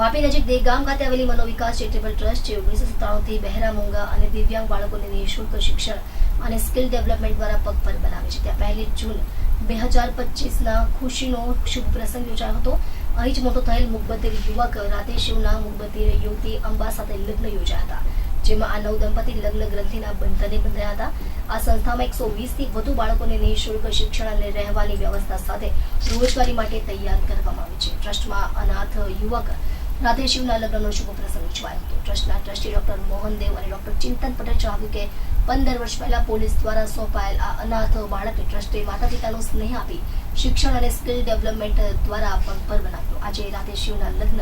વાપી નજીક દેગામ ખાતે આવેલી મનોવિકાસ ચેરિટેબલ ટ્રસ્ટ જે ઓગણીસો સત્તાણુંથી બહેરા મૂંગા અને દિવ્યાંગ બાળકોને નિઃશુલ્ક શિક્ષણ અને સ્કિલ ડેવલપમેન્ટ દ્વારા પગભર બનાવે છે. ત્યાં પહેલી જૂન બે હજાર પચીસના ખુશીનો શુભ પ્રસંગ યોજાયો હતો. અહીં જ મોટો થયેલ મુકબધિર યુવક રાધેશિવના મુકબધિર યુવતી અંબા સાથે લગ્ન યોજાયા હતા, જેમાં આ નવ દંપતી લગ્ન ગ્રંથિના બંધને બંધાયા હતા. આ સંસ્થામાં એકસો વીસથી વધુ બાળકોને નિઃશુલ્ક શિક્ષણ અને રહેવાની વ્યવસ્થા સાથે રોજગારી માટે તૈયાર કરવામાં આવી છે. ટ્રસ્ટમાં અનાથ યુવક રાધેશિવના લગ્નનો શુભ પ્રસંગ ઉજવાયો હતો. ટ્રસ્ટના ટ્રસ્ટી ડોક્ટર મોહનદેવ અને ડોક્ટર ચિંતન પટેલ જણાવ્યું કે, પંદર વર્ષ પહેલા પોલીસ દ્વારા સોંપાયેલ આ અનાથ બાળકે ટ્રસ્ટે માતા પિતાનો સ્નેહ આપી શિક્ષણ અને સ્કિલ ડેવલપમેન્ટ દ્વારા પગભર બનાવ્યો. આજે રાધેશિવના લગ્ન.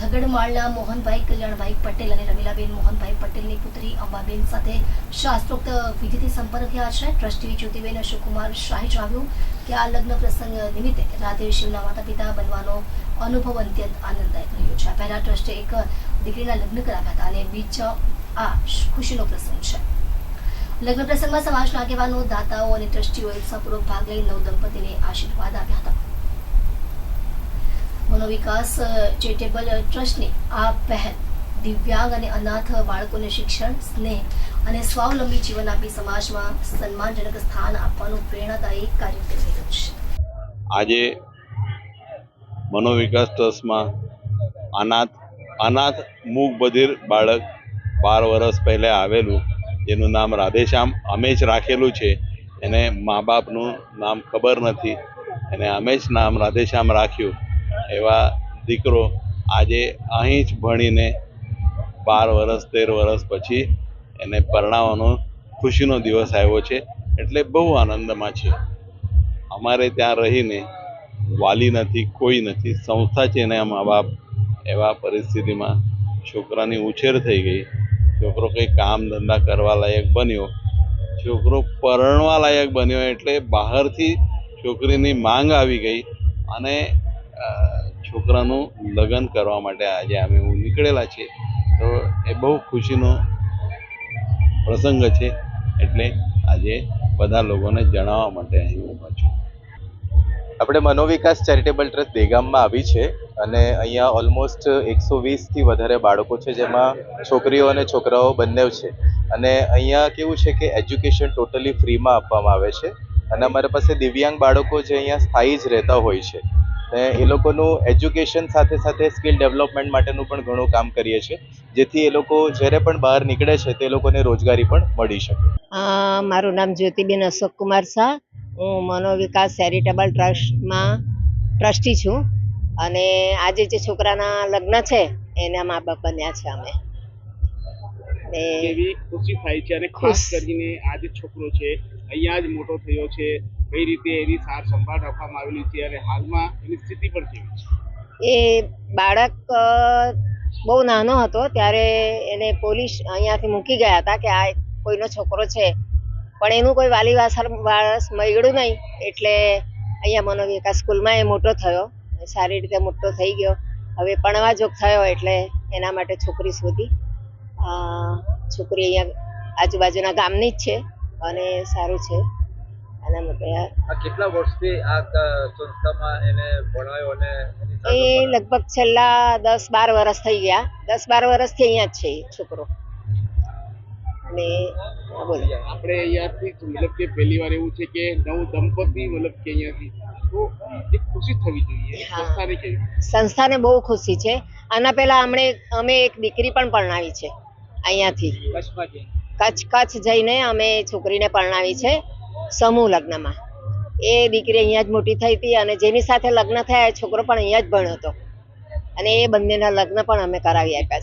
ધગડમાળના મોહનભાઈ, કલ્યાણભાઈ પટેલ અને રમીલાબેન મોહનભાઈ પટેલની પુત્રી અંબાબેન સાથે શાસ્ત્રોક્ત વિધિથી સંપન્ન થયા છે. ટ્રસ્ટી જ્યોતિબેન અશોકકુમાર શાહે જણાવ્યું કે, આ લગ્ન પ્રસંગ નિમિત્તે રાધે શિવના માતા પિતા બનવાનો અનુભવ અત્યંત આનંદદાયક રહ્યો છે. પહેલા ટ્રસ્ટે એક દીકરીના લગ્ન કરાવ્યા હતા અને બીજ આ ખુશીનો પ્રસંગ છે. લગ્ન પ્રસંગમાં સમાજના આગેવાનો, દાતાઓ અને ટ્રસ્ટીઓએ ઉત્સાહપૂર્વક ભાગ લઈ નવ દંપતીને આશીર્વાદ આપ્યા હતા. મનોવિકાસ ચેરિટેબલ ટ્રસ્ટની આ પહેલ દિવ્યાંગ અને અનાથ બાળકોને શિક્ષણ, સ્નેહ અને સ્વાવલંબી જીવન આપી સમાજમાં સન્માનજનક સ્થાન આપવાનું પ્રેરણાદાયી કાર્ય કરી રહ્યું છે. આજે મનોવિકાસ ટ્રસ્ટમાં અનાથ અનાથ મૂક બધિર બાળક બાર વર્ષ પહેલાં આવેલું, જેનું નામ રાધેશ્યામ અમે જ રાખેલું છે. એને મા બાપનું નામ ખબર નથી. એને અમે જ નામ રાધેશ્યામ રાખ્યું. એવા દીકરો આજે અહીં જ ભણીને બાર વર્ષ તેર વર્ષ પછી એને પરણાવવાનો ખુશીનો દિવસ આવ્યો છે. એટલે બહુ આનંદમાં છે. અમારે ત્યાં રહીને વાલી નથી, કોઈ નથી. સંસ્થા છે એના મા બાપ એવા પરિસ્થિતિમાં છોકરાની ઉછેર થઈ ગઈ. છોકરો કંઈ કામ ધંધા કરવા લાયક બન્યો. છોકરો પરણવા લાયક બન્યો એટલે બહારથી છોકરીની માંગ આવી ગઈ અને છોકરાનું લગ્ન કરવા માટે આજે અમે નીકળેલા છીએ. તો એ બહુ ખુશીનો પ્રસંગ છે. એટલે આજે બધા લોકોને જણાવવા માટે અહીં ઊભા છું. આપણે મનોવિકાસ ચેરિટેબલ ટ્રસ્ટ દેગામમાં આવી છે અને અહીંયા ઓલમોસ્ટ એકસો વીસથી વધારે બાળકો છે જેમાં છોકરીઓ અને છોકરાઓ બંને છે. અને અહીંયા કેવું છે કે એજ્યુકેશન ટોટલી ફ્રીમાં આપવામાં આવે છે અને અમારા પાસે દિવ્યાંગ બાળકો જે અહીંયા સ્થાયી જ રહેતા હોય છે. ને એ લોકોનું એજ્યુકેશન સાથે સાથે સ્કિલ ડેવલપમેન્ટ માટેનું પણ ઘણું કામ કરીએ છીએ, જેથી એ લોકો જ્યારે પણ બહાર નીકળે છે તે લોકોને રોજગારી પણ મળી શકે. મારું નામ જ્યોતિબેન અશોક કુમાર શાહ હું મનોવિકાસ ચેરિટેબલ ટ્રસ્ટમાં ટ્રસ્ટી છું. અને આજે જે છોકરાના લગ્ન છે એના મા બાપ બન્યા છે અમે. કેવી ખુશી થાય છે અને ખાસ કરીને આ જે છોકરો છે અહીંયા જ મોટો થયો છે કઈ રીતે એની સાર સંભાળ રાખવામાં આવેલી છે અને હાલમાં એની સ્થિતિ પણ કેવી છે? એ બાળક બહુ નાનો હતો ત્યારે એને પોલીસ અહીંયાથી મૂકી ગયા હતા કે આ કોઈનો છોકરો છે પણ એનું કોઈ વાલી વાસર વારસ મળ્યું નહીં. એટલે અહીંયા મનોવિકાસ સ્કૂલમાં એ મોટો થયો. સારી રીતે મોટો થઈ ગયો. હવે ભણવા જોગ થયો એટલે એના માટે છોકરી શોધી. છોકરી અહીંયા આજુબાજુના ગામની જ છે અને સારું છે. એના માટે કેટલા વર્ષથી આ સંસ્થામાં એને ભણાયો અને એ લગભગ છેલ્લા દસ બાર વર્ષ થઈ ગયા. દસ બાર વર્ષથી અહીંયા જ છે એ છોકરો. અને બોલો આપણે અહીંયાથી મતલબ કે પહેલી વાર એવું છે કે નવ દંપતી મતલબ કે અહીંયાથી. તો એક ખુશી થવી જોઈએ. સંસ્થાને કેવી સંસ્થાને બહુ ખુશી છે. આના પહેલા અમને અમે એક દીકરી પણ પરણાવી છે અહીંયાથી. કચ્છ કચ્છ જઈને અમે છોકરીને પરણાવી છે સમૂહ લગ્નમાં. એ દીકરી અહીંયા જ મોટી થઈ હતી અને જેની સાથે લગ્ન થયા એ છોકરો પણ અહીંયા જ ભણ્યો હતો. અને એ બંનેના લગ્ન પણ અમે કરાવી આપ્યા છે